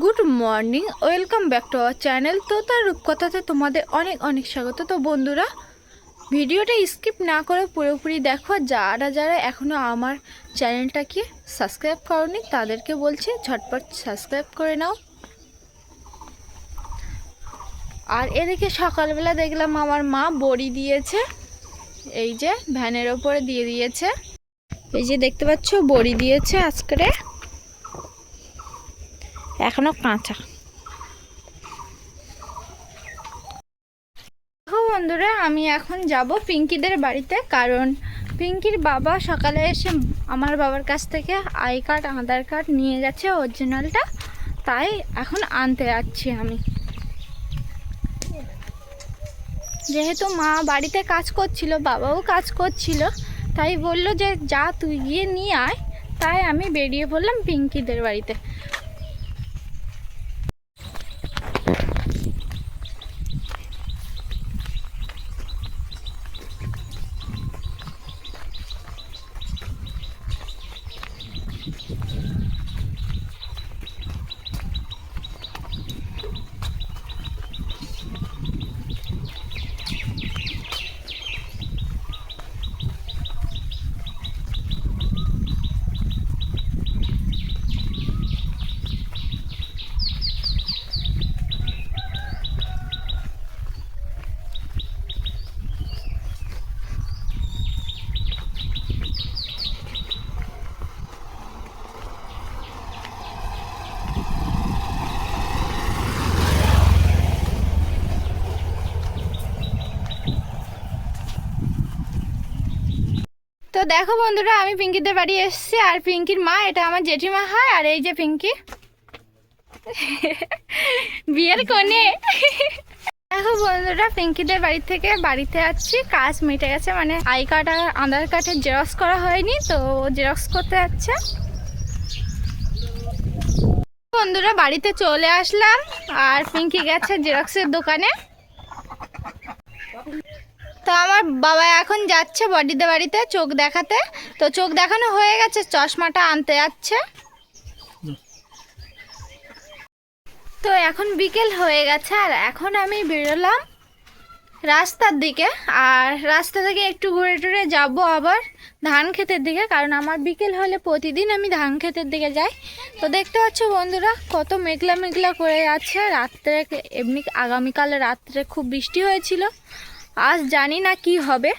Good morning, welcome back to our channel. তো তার রূপকথাতে তোমাদের অনেক অনেক স্বাগত। তো বন্ধুরা, ভিডিওটা স্কিপ না করে পুরোপুরি দেখো। যারা যারা এখনও আমার চ্যানেলটাকে সাবস্ক্রাইব করনি, তাদেরকে বলছি ঝটপট সাবস্ক্রাইব করে নাও। আর এদিকে সকালবেলা দেখলাম আমার মা বড়ি দিয়েছে, এই যে ভ্যানের ওপরে দিয়ে দিয়েছে। এই যে দেখতে পাচ্ছ, বড়ি দিয়েছে আজকে। এখনও কাঁচা। বন্ধুরা, আমি এখন যাব পিঙ্কিদের বাড়িতে, কারণ পিঙ্কির বাবা সকালে এসে আমার বাবার কাছ থেকে আই কার্ড, আধার কার্ড নিয়ে গেছে অরিজিনালটা, তাই এখন আনতে যাচ্ছি আমি। যেহেতু মা বাড়িতে কাজ করছিল, বাবাও কাজ করছিল, তাই বলল যে, যা তুই গিয়ে নিয়ে আয়। তাই আমি বেরিয়ে পড়লাম পিঙ্কিদের বাড়িতে। তো দেখো বন্ধুরা, আমি পিঙ্কিদের বাড়ি এসেছি আর পিঙ্কির মা, এটা আমার জেঠিমা হয় আর এই যে পিঙ্কি। বিয়ের কোণে দেখো বন্ধুরা, পিঙ্কিদের বাড়ি থেকে বাড়িতে আসছি, কাজ মিটে গেছে মানে আই কার্ড আর আধার কার্ডের জেরক্স করা হয়নি, তো জেরক্স করতে যাচ্ছে। বন্ধুরা, বাড়িতে চলে আসলাম আর পিঙ্কি গেছে জেরক্সের দোকানে। তো আমার বাবা এখন যাচ্ছে বডিদের বাড়িতে চোখ দেখাতে। তো চোখ দেখানো হয়ে গেছে, চশমাটা আনতে যাচ্ছে। তো এখন বিকেল হয়ে গেছে আর এখন আমি বেরোলাম রাস্তার দিকে, আর রাস্তা থেকে একটু ঘুরে টুরে যাব আবার ধান ক্ষেতের দিকে, কারণ আমার বিকেল হলে প্রতিদিন আমি ধান ক্ষেতের দিকে যাই। তো দেখতে পাচ্ছ বন্ধুরা, কত মেঘলা মেঘলা করে যাচ্ছে। রাত্রে এমনি আগামীকাল রাত্রে খুব বৃষ্টি হয়েছিল। আজ জানি না কি হবে।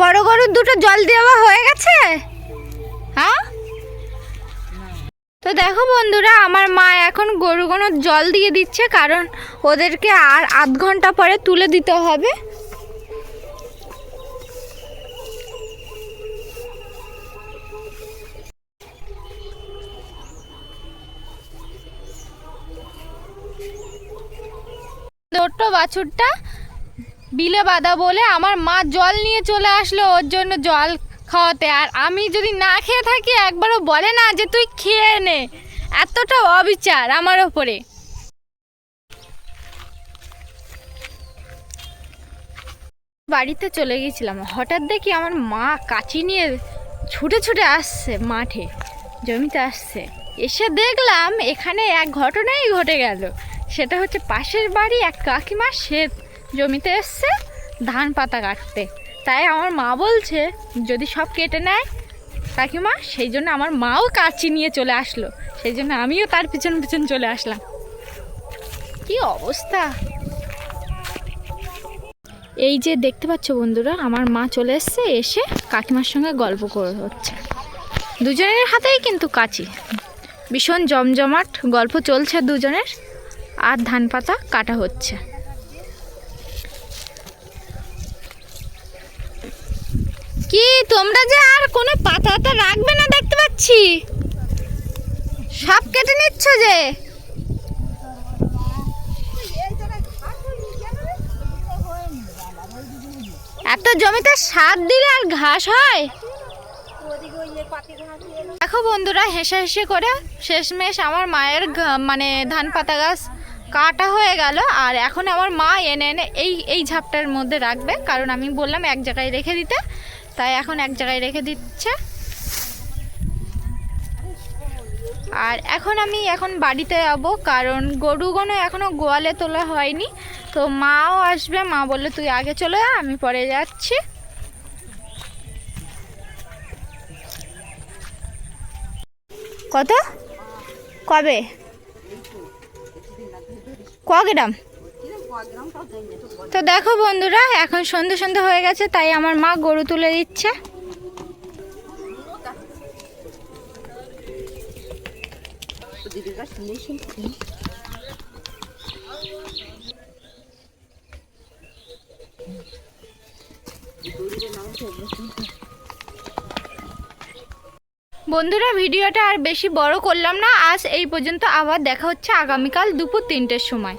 বড় গরুর দুটো জল দেওয়া হয়ে গেছে? হ্যাঁ? তো দেখো বন্ধুরা, আমার মা এখন গরুগুলোর জল দিয়ে দিচ্ছে, কারণ ওদেরকে আর আধ ঘণ্টা পরে তুলে দিতে হবে। ছোট্ট বাছুরটা বিলে বাঁধা বলে আমার মা জল নিয়ে চলে আসলো ওর জন্য জল খাওয়াতে। আর আমি যদি না খেয়ে থাকি, একবারও বলে না যে তুই খেয়ে নে। এতটা অবিচার আমার ওপরে। বাড়িতে চলে গেছিলাম হঠাৎ দেখি আমার মা কাচি নিয়ে ছুটে ছুটে আসছে মাঠে। জমিতে আসছে। এসে দেখলাম এখানে এক ঘটনাই ঘটে গেল। সেটা হচ্ছে পাশের বাড়ি এক কাকিমা সে জমিতে এসছে ধান পাতা কাটতে। তাই আমার মা বলছে, যদি সব কেটে নেয় কাকিমা, সেই জন্য আমার মাও কাচি নিয়ে চলে আসলো। সেই জন্য আমিও তার পিছন পিছন চলে আসলাম। কি অবস্থা? এই যে দেখতে পাচ্ছ বন্ধুরা, আমার মা চলে এসছে, এসে কাকিমার সঙ্গে গল্প করে হচ্ছে। দুজনের হাতেই কিন্তু কাচি। ভীষণ জমজমাট গল্প চলছে দুজনের, আর ধান পাতা কাটা হচ্ছে। কি তোমরা যে আর কোনো পাতা টাতা রাখবে না দেখতে পাচ্ছি? সব কেটে নিচ্ছ যে। এত জমিতে সার দিলে আর ঘাস হয়? দেখো বন্ধুরা হেসে হেসে করে শেষমেশ আমার মায়ের মানে ধান পাতা গাছ কাটা হয়ে গেল, আর এখন আমার মা এনে এনে এই এই ঝাপটার মধ্যে রাখবে, কারণ আমি বললাম এক জায়গায় রেখে দিতে। তাই এখন এক জায়গায় রেখে দিচ্ছে। আর এখন আমি এখন বাড়িতে যাব, কারণ গরুগুলো এখনও গোয়ালে তোলা হয়নি। তো মাও আসবে, মা বললে, তুই আগে চলে যা আমি পরে যাচ্ছি। কত? কবে? ক তো দেখো বন্ধুরা, এখন সন্ধে সন্ধে হয়ে গেছে, তাই আমার মা গরু তুলে দিচ্ছে। বন্ধুরা, ভিডিওটা আর বেশি বড় করলাম না, আজ এই পর্যন্ত আবার দেখা হচ্ছে আগামীকাল দুপুর তিনটের সময়।